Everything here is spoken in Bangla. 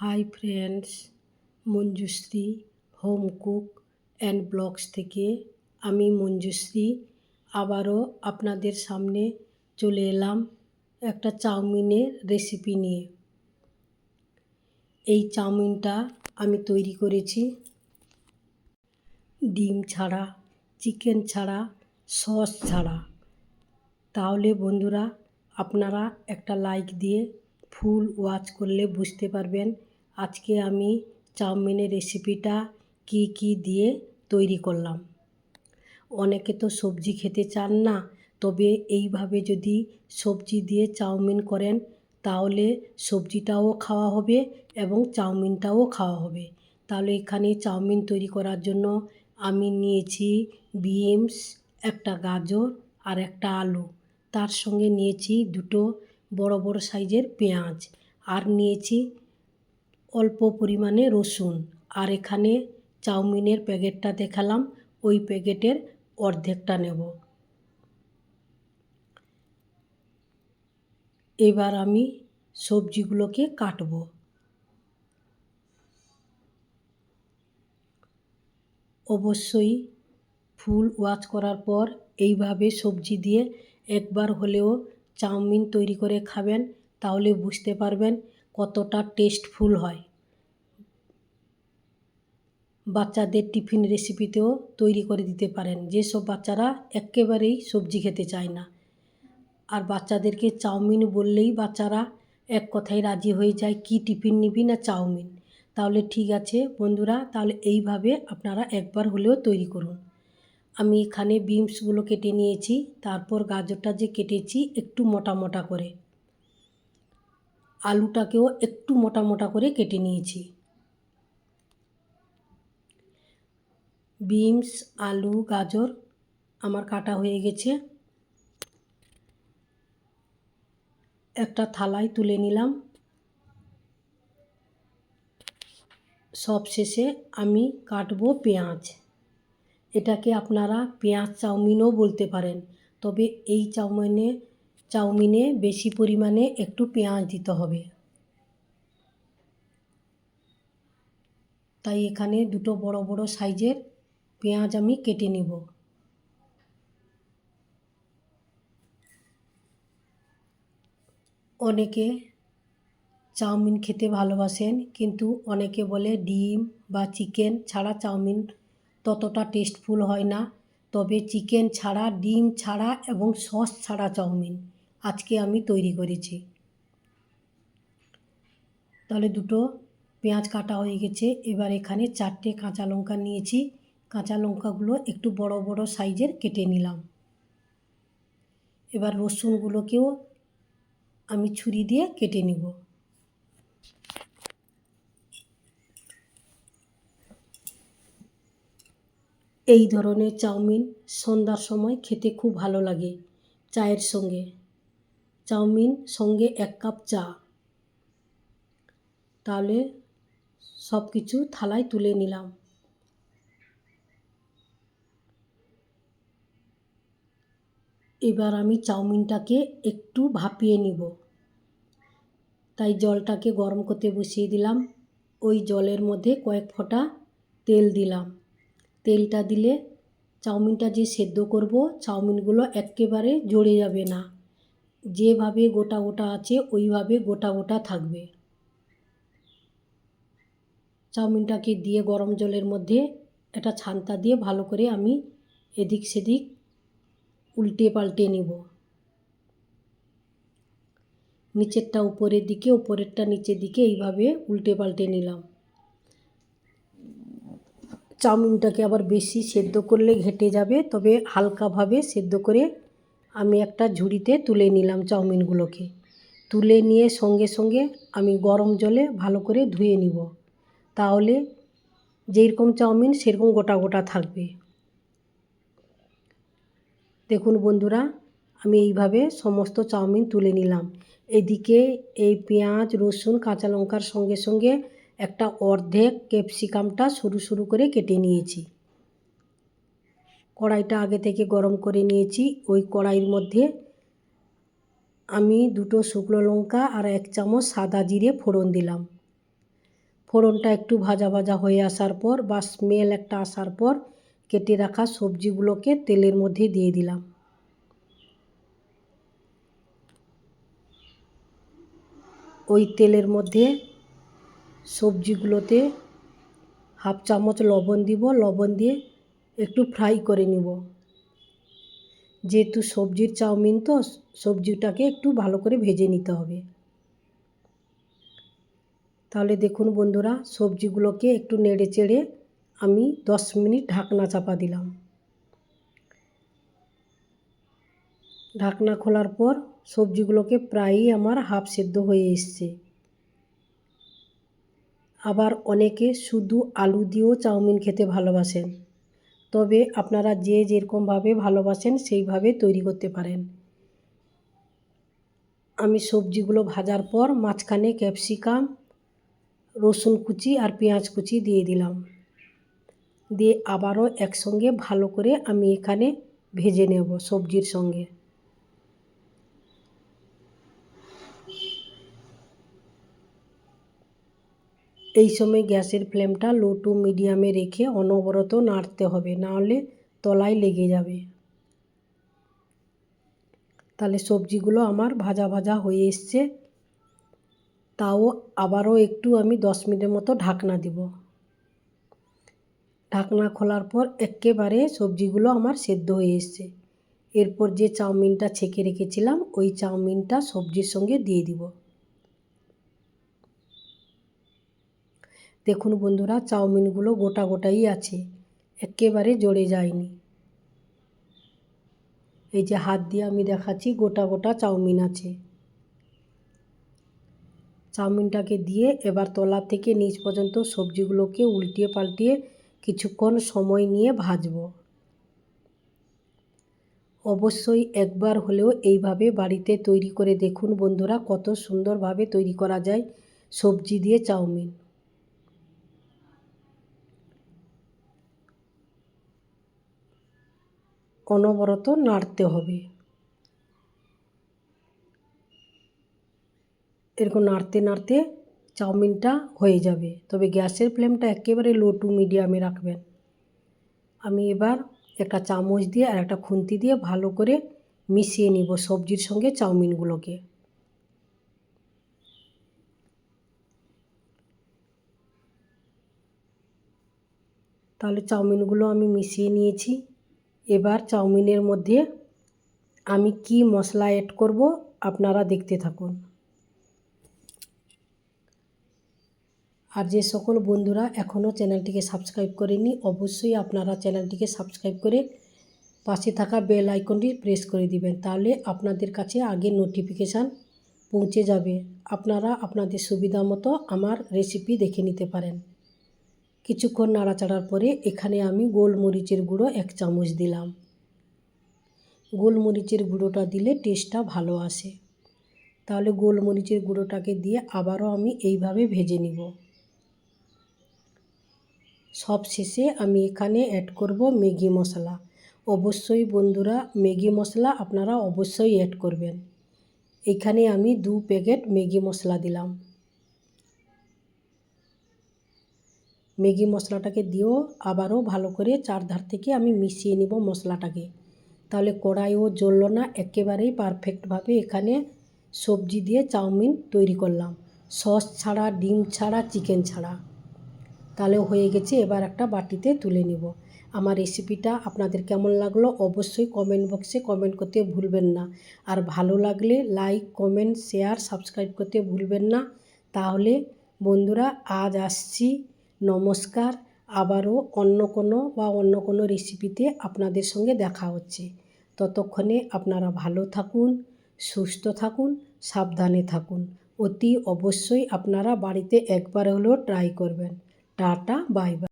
Hi friends Manjushree home cook and blogs থেকে আমি মঞ্জুশ্রী। আবারও আপনাদের সামনে চলে এলাম একটা চাউমিনের রেসিপি নিয়ে। এই চাউমিনটা আমি তৈরি করেছি। ডিম ছাড়া চিকেন ছাড়া সস ছাড়া। তাহলে বন্ধুরা, আপনারা একটা লাইক দিয়ে ফুল ওয়াচ করলে বুঝতে পারবেন আজকে আমি চাউমিনের রেসিপিটা কি কি দিয়ে তৈরি করলাম। অনেকে তো সবজি খেতে চান না, তবে এইভাবে যদি সবজি দিয়ে চাউমিন করেন, তাহলে সবজিটাও খাওয়া হবে এবং চাউমিনটাও খাওয়া হবে। তাহলে এখানে চাউমিন তৈরি করার জন্য আমি নিয়েছি বিনস, একটা গাজর আর একটা আলু। তার সঙ্গে নিয়েছি দুটো বড় বড় সাইজের পেঁয়াজ। আর নিয়েছি অল্প পরিমাণে রসুন। আর এখানে চাউমিনের প্যাকেটটা দেখালাম, ওই প্যাকেটের অর্ধেকটা নেব। এবার আমি সবজিগুলোকে কাটব। অবশ্যই ফুল ওয়াচ করার পর এইভাবে সবজি দিয়ে একবার হলেও চাউমিন তৈরি করে খাবেন, তাহলে বুঝতে পারবেন কতটা টেস্টফুল হয়। বাচ্চাদের টিফিন রেসিপিতেও তৈরি করে দিতে পারেন। যেসব বাচ্চারা একেবারেই সবজি খেতে চায় না। আর বাচ্চাদেরকে চাউমিন বললেই বাচ্চারা এক কথায় রাজি হয়ে যায়, কি টিফিন নিবি না চাউমিন? তাহলে ঠিক আছে বন্ধুরা, তাহলে এইভাবে আপনারা একবার হলেও তৈরি করুন। আমি এখানে বিনসগুলো কেটে নিয়েছি, তারপর গাজরটা যে কেটেছি একটু মোটা মোটা করে। আলুটাকেও একটু মোটা মোটা করে কেটে নিয়েছি। বিনস, আলু, গাজর আমার কাটা হয়ে গেছে। একটা থালায় তুলে নিলাম। সব শেষে আমি কাটবো পেঁয়াজ। এটাকে আপনারা পেঁয়াজ চাউমিনও বলতে পারেন, তবে এই চাউমিনে চাউমিনে বেশি পরিমাণে একটু পেঁয়াজ দিতে হবে। তাই এখানে দুটো বড় বড় সাইজের পেঁয়াজ আমি কেটে নেব। অনেকে চাউমিন খেতে ভালোবাসেন, কিন্তু অনেকে বলে ডিম বা চিকেন ছাড়া চাউমিন ততটা টেস্টফুল হয় না। তবে চিকেন ছাড়া, ডিম ছাড়া এবং সস ছাড়া চাউমিন আজকে আমি তৈরি করেছি। তাহলে দুটো পেঁয়াজ কাটা হয়ে গেছে। এবার এখানে চারটে কাঁচা লঙ্কা নিয়েছি। কাঁচা লঙ্কাগুলো একটু বড় বড় সাইজের কেটে নিলাম। এবার রসুনগুলোকেও আমি ছুরি দিয়ে কেটে নিব। এই ধরনের চাউমিন সন্ধ্যার সময় খেতে খুব ভালো লাগে চায়ের সঙ্গে। চাউমিন সঙ্গে এক কাপ চা। তাহলে সব কিছু থালায় তুলে নিলাম। এবার আমি চাউমিনটাকে একটু ভাপিয়ে নিব। তাই জলটাকে গরম করতে বসিয়ে দিলাম। ওই জলের মধ্যে কয়েক ফোঁটা তেল দিলাম। তেলটা দিলে চাউমিনটা যে সেদ্ধ করব, চাউমিনগুলো একেবারে জড়ে যাবে না। যেভাবে গোটা গোটা আছে, ওইভাবে গোটা গোটা থাকবে। চাউমিনটাকে দিয়ে গরম জলের মধ্যে একটা ছান্তা দিয়ে ভালো করে আমি এদিক সেদিক উল্টে পাল্টে নিব। নিচেরটা উপরের দিকে, উপরেরটা নিচের দিকে এইভাবে উল্টে পাল্টে নিলাম। চাউমিনটাকে আবার বেশি সেদ্ধ করলে ঘেটে যাবে, তবে হালকাভাবে সেদ্ধ করে আমি একটা ঝুড়িতে তুলে নিলাম চাউমিনগুলোকে। তুলে নিয়ে সঙ্গে সঙ্গে আমি গরম জলে ভালো করে ধুয়ে নিব। তাহলে যেরকম চাউমিন, সেরকম গোটা গোটা থাকবে। দেখুন বন্ধুরা, আমি এইভাবে সমস্ত চাউমিন তুলে নিলাম। এদিকে এই পেঁয়াজ, রসুন, কাঁচা লঙ্কার সঙ্গে সঙ্গে একটা অর্ধেক ক্যাপসিকামটা সরু সরু করে কেটে নিয়েছি। কড়াইটা আগে থেকে গরম করে নিয়েছি। ওই কড়াইয়ের মধ্যে আমি দুটো শুকনো লঙ্কা আর এক চামচ সাদা জিরে ফোড়ন দিলাম। ফোড়নটা একটু ভাজা ভাজা হয়ে আসার পর বা স্মেল একটা আসার পর কেটে রাখা সবজিগুলোকে তেলের মধ্যে দিয়ে দিলাম। ওই তেলের মধ্যে সবজিগুলোতে হাফ চামচ লবণ দিব। লবণ দিয়ে একটু ফ্রাই করে নিব। যেহেতু সবজির চাউমিন তো, সবজিটাকে একটু ভালো করে ভেজে নিতে হবে। তাহলে দেখুন বন্ধুরা, সবজিগুলোকে একটু নেড়ে চেড়ে আমি দশ মিনিট ঢাকনা চাপা দিলাম। ঢাকনা খোলার পর সবজিগুলোকে প্রায়ই আমার হাফ সেদ্ধ হয়ে এসছে। আবার অনেকে শুধু আলু দিয়েও চাউমিন খেতে ভালোবাসেন। তবে আপনারা যে যেরকমভাবে ভালোবাসেন সেইভাবে তৈরি করতে পারেন। আমি সবজিগুলো ভাজার পর মাঝখানে ক্যাপসিকাম, রসুন কুচি আর পেঁয়াজ কুচি দিয়ে দিলাম। দিয়ে আবারও একসঙ্গে ভালো করে আমি এখানে ভেজে নেব সবজির সঙ্গে। এই সময় গ্যাসের ফ্লেমটা লো টু মিডিয়ামে রেখে অনবরত নাড়তে হবে নাহলে তলায় লেগে যাবে। তাহলে সবজিগুলো আমার ভাজা ভাজা হয়ে এসছে। তাও আবারও একটু আমি দশ মিনিটের মতো ঢাকনা দিব। ঢাকনা খোলার পর একেবারে সবজিগুলো আমার সেদ্ধ হয়ে এসছে। এরপর যে চাউমিনটা ছেঁকে রেখেছিলাম, ওই চাউমিনটা সবজির সঙ্গে দিয়ে দিব। দেখুন বন্ধুরা, চাউমিনগুলো গোটা গোটাই আছে, একেবারে জড়ে যায়নি। এই যে হাত দিয়ে আমি দেখাচ্ছি, গোটা গোটা চাউমিন আছে। চাউমিনটাকে দিয়ে এবার তলা থেকে নিচ পর্যন্ত সবজিগুলোকে উল্টিয়ে পাল্টিয়ে কিছুক্ষণ সময় নিয়ে ভাজবো। অবশ্যই একবার হলেও এইভাবে বাড়িতে তৈরি করে দেখুন বন্ধুরা, কত সুন্দরভাবে তৈরি করা যায় সবজি দিয়ে চাউমিন। অনবরত নাড়তে হবে। এরকম নাড়তে নাড়তে চাউমিনটা হয়ে যাবে। তবে গ্যাসের ফ্লেমটা একেবারে লো টু মিডিয়ামে রাখবেন। আমি এবার একটা চামচ দিয়ে আর একটা খুন্তি দিয়ে ভালো করে মিশিয়ে নিব সবজির সঙ্গে চাউমিনগুলোকে। তাহলে চাউমিনগুলো আমি মিশিয়ে নিয়েছি। এবার চাউমিনের মধ্যে আমি কি মশলা অ্যাড করব আপনারা দেখতে থাকুন। আর যে সকল বন্ধুরা এখনও চ্যানেলটিকে সাবস্ক্রাইব করেনি অবশ্যই আপনারা চ্যানেলটিকে সাবস্ক্রাইব করে পাশে থাকা বেল আইকনটি প্রেস করে দিবেন, তাহলে আপনাদের কাছে আগে নোটিফিকেশান পৌঁছে যাবে। আপনারা আপনাদের সুবিধা মতো আমার রেসিপি দেখে নিতে পারেন। কিছুক্ষণ নাড়াচাড়ার পরে এখানে আমি গোলমরিচের গুঁড়ো এক চামচ দিলাম। গোলমরিচের গুঁড়োটা দিলে টেস্টটা ভালো আসে। তাহলে গোলমরিচের গুঁড়োটাকে দিয়ে আবারও আমি এইভাবে ভেজে নিব। সব শেষে আমি এখানে অ্যাড করব ম্যাগি মশলা। অবশ্যই বন্ধুরা, ম্যাগি মশলা আপনারা অবশ্যই অ্যাড করবেন। এখানে আমি দু প্যাকেট ম্যাগি মশলা দিলাম। ম্যাগি মশলাটাকে দিয়েও আবারও ভালো করে চারধার থেকে আমি মিশিয়ে নিব মশলাটাকে। তাহলে কড়াইও জ্বললো না, একেবারেই পারফেক্টভাবে এখানে সবজি দিয়ে চাউমিন তৈরি করলাম। সস ছাড়া, ডিম ছাড়া, চিকেন ছাড়া। তাহলে হয়ে গেছে, এবার একটা বাটিতে তুলে নিব। আমার রেসিপিটা আপনাদের কেমন লাগল অবশ্যই কমেন্ট বক্সে কমেন্ট করতে ভুলবেন না। আর ভালো লাগলে লাইক কমেন্ট শেয়ার সাবস্ক্রাইব করতে ভুলবেন না। তাহলে বন্ধুরা, আজ আসছি। নমস্কার, আবারও অন্য কোনো বা অন্য কোনো রেসিপিতে আপনাদের সঙ্গে দেখা হচ্ছে। ততক্ষণে আপনারা ভালো থাকুন, সুস্থ থাকুন, সাবধানে থাকুন। অতি অবশ্যই আপনারা বাড়িতে একবার হলেও ট্রাই করবেন। Tata bye bye